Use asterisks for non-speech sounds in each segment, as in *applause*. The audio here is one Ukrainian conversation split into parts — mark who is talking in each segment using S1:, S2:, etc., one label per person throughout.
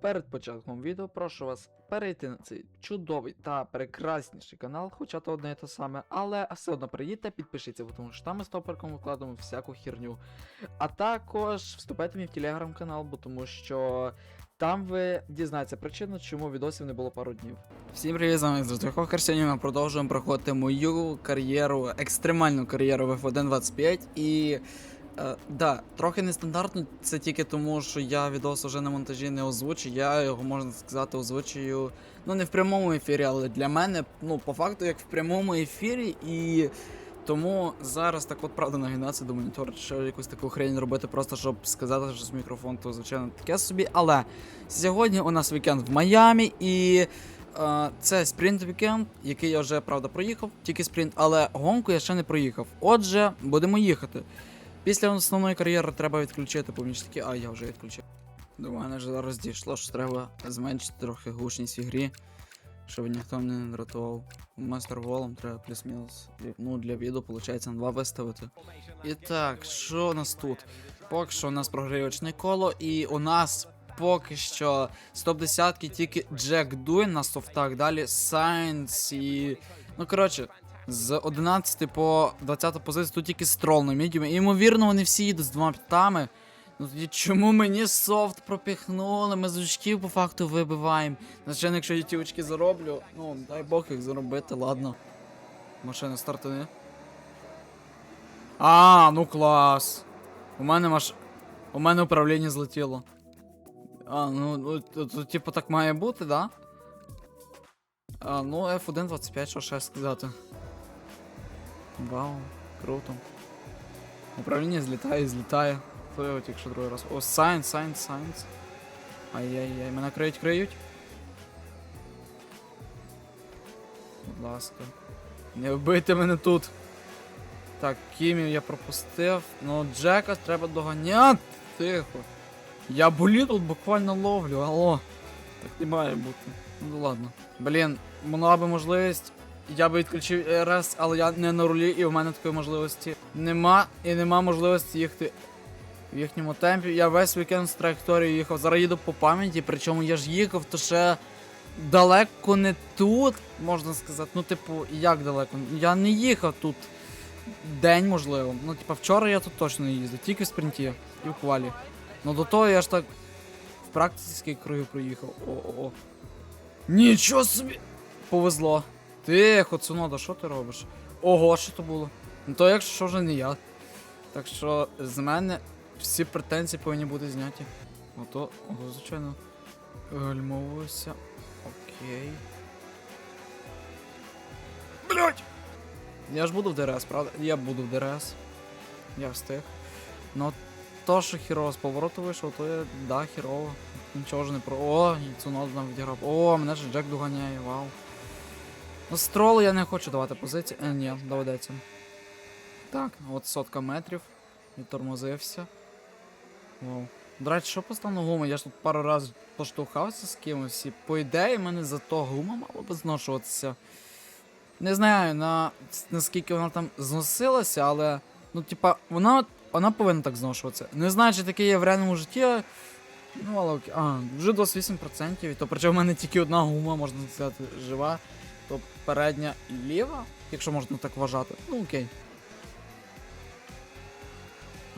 S1: Перед початком відео прошу вас перейти на цей чудовий та прекрасніший канал, хоча то одне і те саме, але все одно приїдьте, підпишіться, бо тому що там ми з топерком викладаємо всяку херню. А також вступайте в телеграм-канал, бо тому що там ви дізнаєтеся причину, чому відосів не було пару днів. Всім привіт, з вами Зростюхов Сьогодні ми продовжуємо проходити мою кар'єру, екстремальну кар'єру в F1.25 і. Е, да, трохи нестандартно, це тільки тому, що я відос уже на монтажі не озвучу. Я його можна сказати озвучую. Ну не в прямому ефірі, але для мене, ну, по факту, як в прямому ефірі, і тому зараз так от правда нагинатися до монітора, що якусь таку хрень робити, просто щоб сказати, що з мікрофон, то звичайно таке собі. Але сьогодні у нас вікенд в Майамі і. е, Це спринт вікенд, який я вже правда проїхав, тільки спринт, але гонку я ще не проїхав. Отже, будемо їхати. Після основної кар'єри треба відключити помічники, а я вже відключив. До мене вже зараз дійшло, що треба зменшити трохи гучність в ігрі, щоб ніхто не дратував. Мастер волом треба плюс-мінус. Ну, для відео, виходить, на 2 виставити. І так, що у нас тут? Поки що у нас прогрівочне коло, і у нас поки що з топ-10 тільки Джек Дуін на софтах, далі Сайнс і. Ну, коротше, з 11 по 20 позицію тут тільки строл на мідіумі. І ймовірно, вони всі їдуть з двома п'ятами. Ну тоді чому мені софт пропіхнули? Ми з очків по факту вибиваємо. Звичайно, якщо я ті очки зароблю, ну дай Бог їх заробити, ладно. Машина стартує. А, ну клас. У мене маш. У мене управління злетіло. А, ну, ну то, типу так має бути, да? А, ну F1.25, що ще сказати. Вау, круто. Управління злітає і злітає. Хто його тільки що другий раз. О, Сайнс, Сайнс, Сайнс. Ай-яй-яй, мене криють, криють. Будь ласка. Не вбийте мене тут. Так, Кімів я пропустив. Ну, Джека треба доганяти. Тихо. Я болі тут буквально ловлю, алло. Так не має бути. Ну ладно. Блін, була би можливість. Я би відключив РС, але я не на рулі, і в мене такої можливості нема. І нема можливості їхати в їхньому темпі. Я весь вікенд з траєкторією їхав. Зараз їду по пам'яті, причому я ж їхав, то ще далеко не тут, можна сказати. Ну, типу, як далеко? Я не їхав тут день, можливо. Ну, типу, вчора я тут точно не їздив, тільки в спринті і в квалі. Ну до того я ж так в практиці скільки кругів проїхав. О-о-о. Нічого собі! Повезло. Тихо, Цунода, що ти робиш? Ого, що то було? Ну то якщо що вже не я. Так що з мене всі претензії повинні бути зняті. Ото, ого, звичайно. Гальмовуюся. Окей. Блять! Я ж буду в ДРС, правда? Я буду в ДРС. Я встиг. Ну то, що хірово з повороту вийшов, то я, да, хірово. Нічого ж не про. О, і Цунода нам відіграв. О, мене ж Джек доганяє, вау. Ну, стролу я не хочу давати позиції. Е, ні, доведеться. Так, от сотка метрів. Відтормозився. Вау. До речі, що по стану гуми? Я ж тут пару разів поштовхався з кимось і по ідеї мене зато гума мала би зношуватися. Не знаю, на, наскільки вона там зносилася, але. Ну, типа, вона, вона повинна так зношуватися. Не знаю, чи таке є в реальному житті. Ну, але окей. А, вже 28%, і то причому в мене тільки одна гума, можна сказати, жива. То передня ліва, якщо можна так вважати. Ну окей.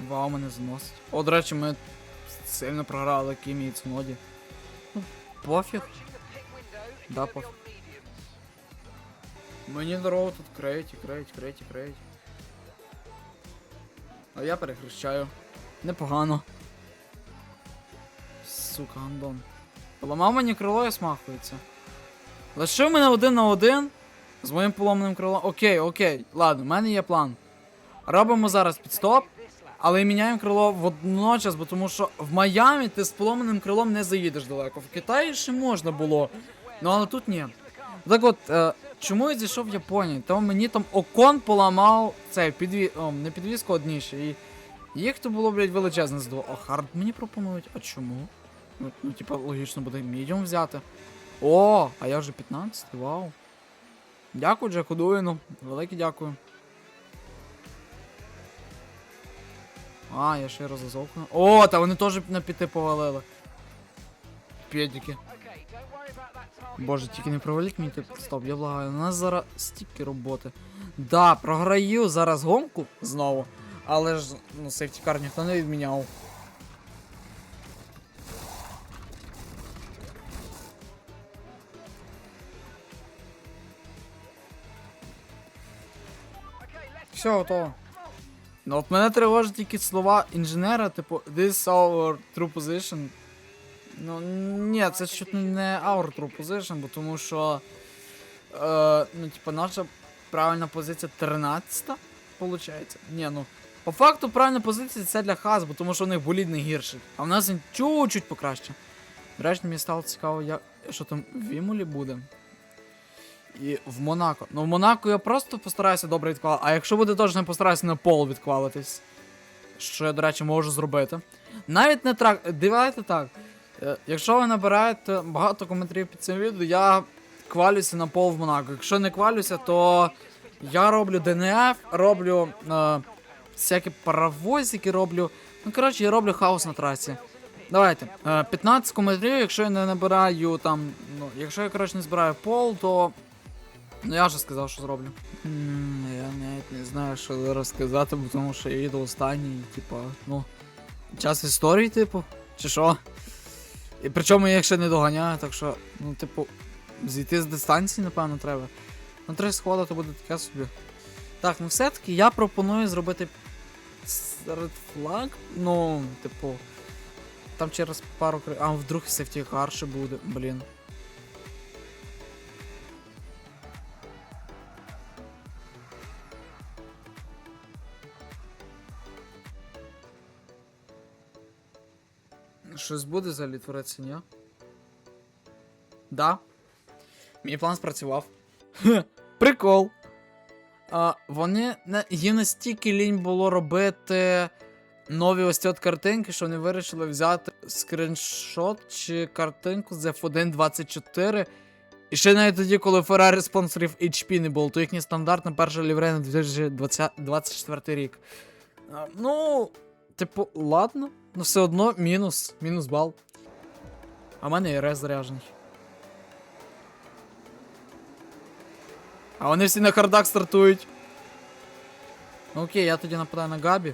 S1: Вау, мене зносить. О, до речі, ми сильно програли Кімі і Цуноді. Ну, пофіг. Да, пофіг. Мені дорогу тут креють, і креють, креють, і креють. А я перехрещаю. Непогано. Сука, гандон. Поламав мені крило і смахується. Лишив мене один на один з моїм поломаним крилом. Окей, окей, ладно, в мене є план. Робимо зараз підстоп, але і міняємо крило водночас, бо тому що в Майамі ти з поломаним крилом не заїдеш далеко. В Китаї ще можна було. Ну але тут ні. Так от, е, чому я зійшов в Японію? Тому мені там окон поламав цей підві... О, не підвіску одніше. І їх то було, блядь, величезне здо. О, хард мені пропонують. А чому? Ну, ну типа, логічно буде мідіум взяти. О, а я вже 15, вау. Дякую, Джеку Дуїну. Велике дякую. А, я ще й розазовкну. О, та вони теж на піти повалили. педики. Боже, тільки не проваліть мені тут. Стоп, я благаю. У нас зараз стільки роботи. Да, програю зараз гонку знову. Але ж ну, сейфтікар ніхто не відміняв. Все, готово. Ну от мене тривожить тільки слова інженера, типу, this our true position. Ну, ні, це чуть не our true position, бо тому що. Е, ну, типу, наша правильна позиція 13 получається. Ні, ну. По факту правильна позиція це для Хас, бо тому що у них болід не гірший. А в нас він чуть-чуть покраще. До мені стало цікаво, як... що там в Імулі буде. І в Монако. Ну в Монако я просто постараюся добре відквалити. А якщо буде точно, я постараюся на пол відквалитись. Що я, до речі, можу зробити. Навіть не трак. Дивайте так. Е, Якщо ви набираєте багато коментарів під цим відео, я квалюся на пол в Монако. Якщо не квалюся, то я роблю ДНФ, роблю е, всякі паровозики роблю. Ну, коротше, я роблю хаос на трасі. Давайте. Е, 15 коментарів, якщо я не набираю там. Ну, якщо я, коротше, не збираю пол, то. Ну я вже сказав, що зроблю. М, Я навіть не знаю, що зараз сказати, бо тому що я їду останній, типа, ну. Час історії, типу, чи що? І причому я їх ще не доганяю, так що, ну, типу, зійти з дистанції, напевно, треба. Ну, три сходи, то буде таке собі. Так, ну все-таки я пропоную зробити серед флаг. Ну, типу. Там через пару. А, вдруг сефті ще буде, блін. Щось буде взагалі творитися, ні? Да. Мій план спрацював. Прикол. А, вони їм настільки лінь було робити нові ось ці от картинки, що вони вирішили взяти скріншот чи картинку з F1.24. І ще навіть тоді, коли Ferrari спонсорів HP не було, то їхній стандартна перша ліврея на 2024 рік. А, ну, типу, ладно, ну все одно мінус, мінус бал. А в мене і рез заряджений. А вони всі на хардах стартують. Ну, Окей, я тоді нападаю на Габі.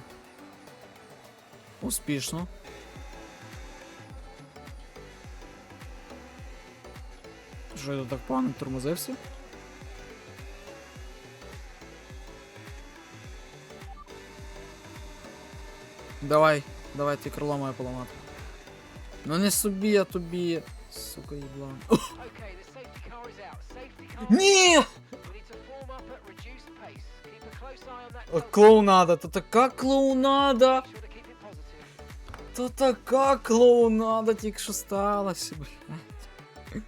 S1: Успішно. Що я тут так погано тормозився? Давай, Давай ти крило моє поламати. Ну не собі, а тобі. Сука,
S2: car.
S1: Ні! Клоунада, то така клоунада! То така клоунада тільки що сталося, блядь.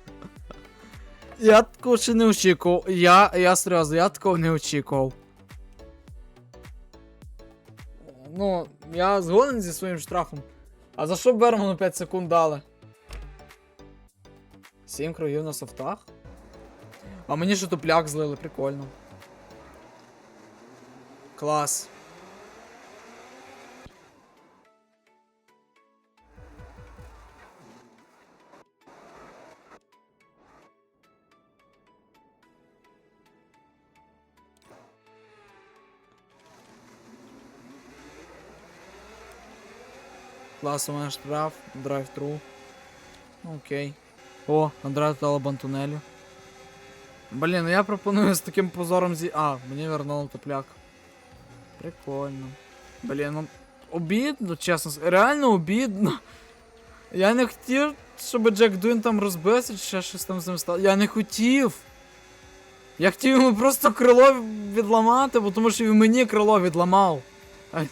S1: Я такого ще не очікував. Я, я серйозно, я такого не очікував. Ну, я згоден зі своїм штрафом. А за що Берману 5 секунд дали? 7 кругів на софтах? А мені ще тупляк злили, прикольно. Клас. Клас, у мене штраф, драйв-тру. Окей. О, Андреа Талабан тунелю. Блін, ну я пропоную з таким позором зі. А, мені вернули топляк. Прикольно. Блін, ну обідно, чесно. Реально обідно. Я не хотів, щоб Джек Дуін там розбився, чи ще щось там з ним стало. Я не хотів. Я хотів йому просто крило відламати, бо тому що він мені крило відламав. А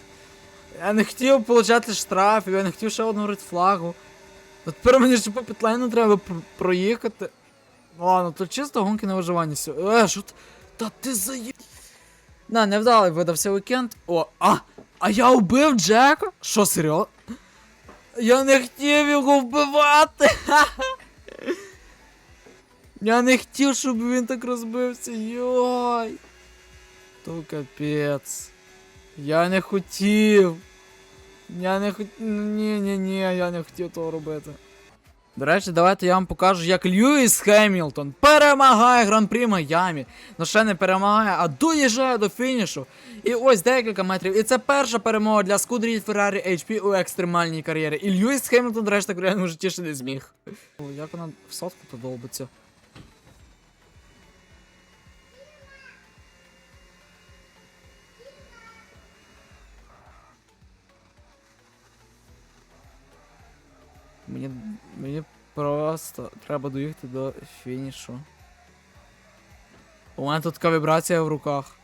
S1: Я не хотів получати штрафів, я не хотів ще одного флагу. А тепер мені ще по підлайну треба пр- проїхати. Ладно, то чисто гонки на виживання сьогодні. Е, що ти? Та ти заї... На, невдалий видався вікенд. О, а! А я вбив Джека? Що, серйозно? Я не хотів його вбивати! *laughs* Я не хотів, щоб він так розбився. Йой. То капець. Я не хотів. Я не хотів. Ні, ні, ні, я не хотів того робити. До речі, давайте я вам покажу, як Льюіс Хемілтон перемагає Гран-прі Майамі. Ну ще не перемагає, а доїжджає до фінішу. І ось декілька метрів. І це перша перемога для Скудрі Феррарі HP у екстремальній кар'єрі. І Льюіс Хемілтон, до речі, так в реальному житті ще не зміг. Як вона в сотку то просто треба доїхати до фінішу. У мене тут така вібрація в руках.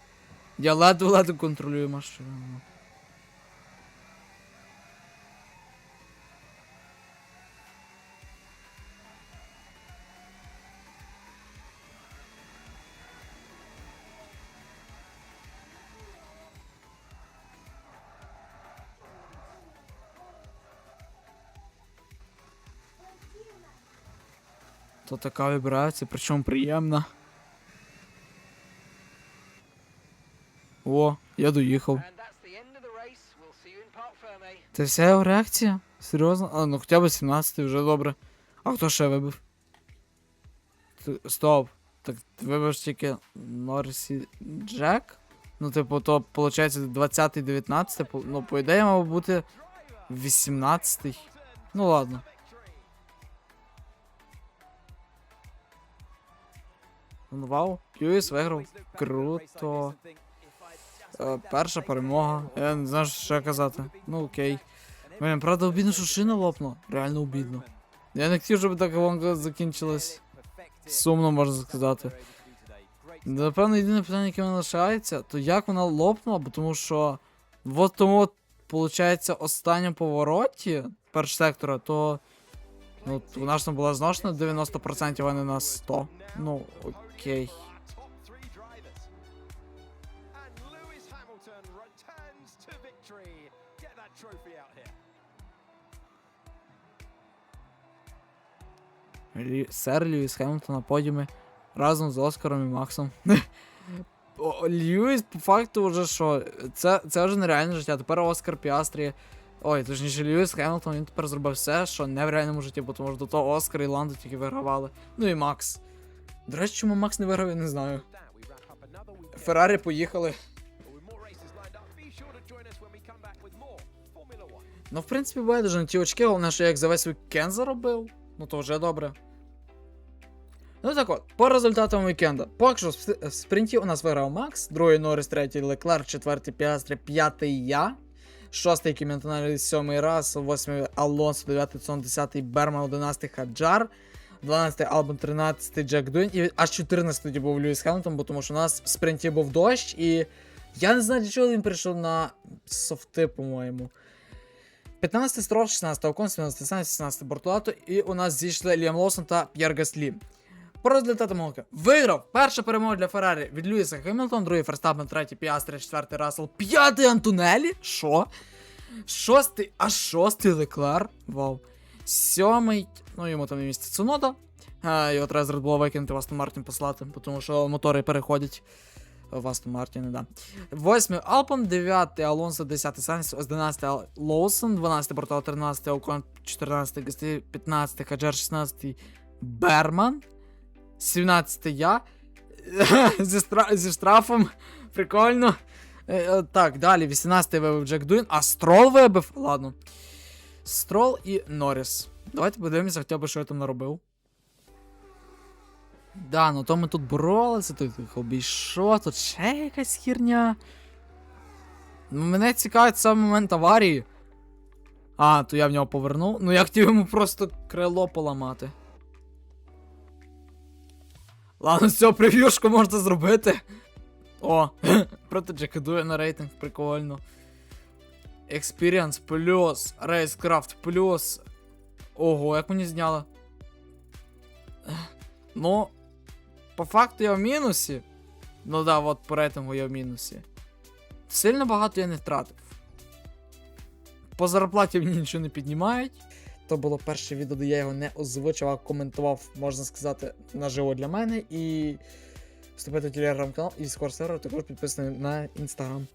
S1: Я ледве-ледве контролюю машину. То така вібрація, причому приємна. О, я доїхав. Це вся його реакція? Серйозно? А, ну хоча б 17 вже добре. А хто ще вибив? Т- Стоп. Так вибив тільки Норсі Джек? Ну, типу, то виходить 20-й, 19 Ну, по ідеї, мав бути 18-й. Ну ладно. Ну, Вау, Льюіс виграв. Круто. Е, перша перемога. Я не знаю, що казати. Ну окей. Блін, правда, обідно, що шина лопнула. Реально обідно. Я не хотів, щоб така гонка закінчилась. Сумно можна сказати. Напевно, єдине питання, яке мене лишається, то як вона лопнула, бо тому що от тому, от, виходить, останньому повороті перш сектора, то ну, вона ж там була зношена 90%, а не на 100. Ну, окей. Лі... Сер Льюіс Хемілтон на подіумі разом з Оскаром і Максом. *laughs* Льюіс, по факту, вже що, це, це вже нереальне життя. Тепер Оскар Піастрі. Ой, точніше, Льюіс Хемілтон, він тепер зробив все, що не в реальному житті, бо тому що до того Оскар і Ландо тільки вигравали. Ну і Макс. До речі, чому Макс не виграв, я не знаю. Феррарі поїхали. Ну, в принципі, байдуже на ті очки, головне, що я як за весь вікенд заробив. Ну то вже добре. Ну так от, по результатам вікенда. Поки що в спринті у нас виграв Макс, другий Норріс, третій Леклер, четвертий Піастри, п'ятий я, шостий Кіментонарі, сьомий раз, восьмий Алонсо, дев'ятий Цон, десятий Берман, одинадцятий Хаджар, 12 Албан, 13 Джек Дуін, і аж 14 тоді був Льюіс Хемілтон, бо тому що у нас в спринті був дощ, і я не знаю, для чого він прийшов на софти, по-моєму. 15 строк, 16 Окон, 17 Сенс, 16 Бортулато, і у нас зійшли Ліам Лоусон та П'єр Гаслі. По результатам гонки. Виграв! Перша перемога для Феррарі від Льюіса Хемілтон, другий Ферстапен, третій Піастри, четвертий Рассел, п'ятий Антонелі. Що? Шостий, аж шостий Леклер. Вау. Сьомий, ну йому там і місце Цунода. А, його треба з Red Bull викинути в Мартін послати, тому що мотори переходять в Мартін, да. Восьмий Алпон, дев'ятий Алонсо, десятий Санс, одинадцятий Лоусон, дванадцятий Бортал, тринадцятий Окон, чотирнадцятий Гасті, п'ятнадцятий Хаджар, шістнадцятий Берман, сімнадцятий я, *laughs* зі, стра- зі штрафом, прикольно. Е, е, Так, далі, 18-й вибив Джек Дуін, а Строл вибив, ладно. Строл і Норріс. Давайте подивимося, хоча б що я там наробив. Да, ну то ми тут боролися, тут їх обійшов, тут ще якась херня. Ну, мене цікавить сам момент аварії. А, то я в нього повернув. Ну я хотів йому просто крило поламати. Ладно, цього прев'юшку можна зробити. О, *laughs* проти Джека на рейтинг, прикольно. Experience плюс, Racecraft плюс. Ого, як мені зняло. Ну, по факту я в мінусі. Ну да, от по рейтингу я в мінусі. Сильно багато я не втратив. По зарплаті мені нічого не піднімають. То було перше відео, де я його не озвучив, а коментував, можна сказати, наживо для мене. І вступити в телеграм-канал і Discord сервер також підписаний на інстаграм.